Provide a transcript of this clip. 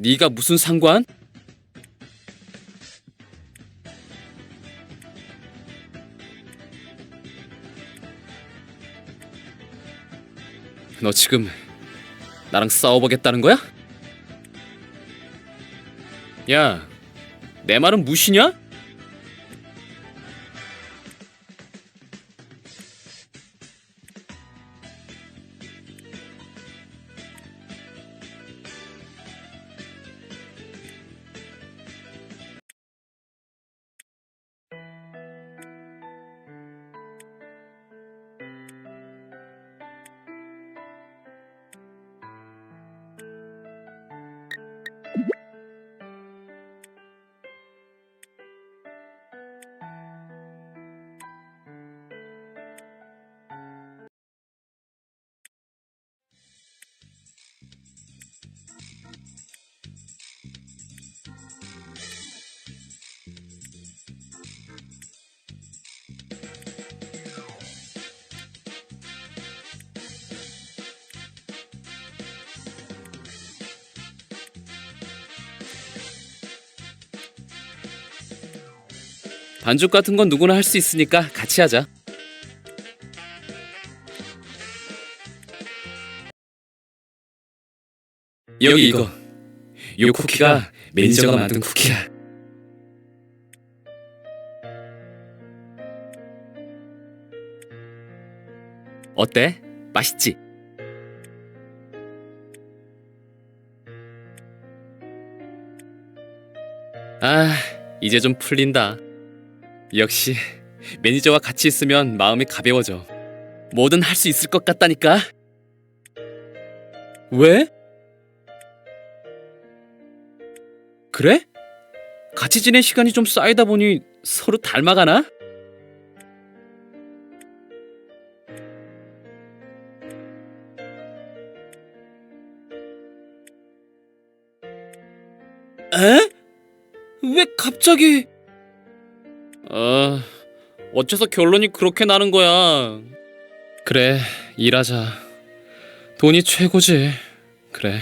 네가 무슨 상관? 너 지금 나랑 싸워보겠다는 거야? 야, 내 말은 무시냐? 반죽 같은 건 누구나 할 수 있으니까 같이 하자. 여기 이거. 요 쿠키가 매니저가 만든 쿠키야. 어때? 맛있지? 아, 이제 좀 풀린다. 역시 매니저와 같이 있으면 마음이 가벼워져. 뭐든 할 수 있을 것 같다니까. 왜? 그래? 같이 지낸 시간이 좀 쌓이다 보니 서로 닮아가나? 에? 왜 갑자기? 아, 어째서 결론이 그렇게 나는 거야? 그래, 일하자. 돈이 최고지. 그래.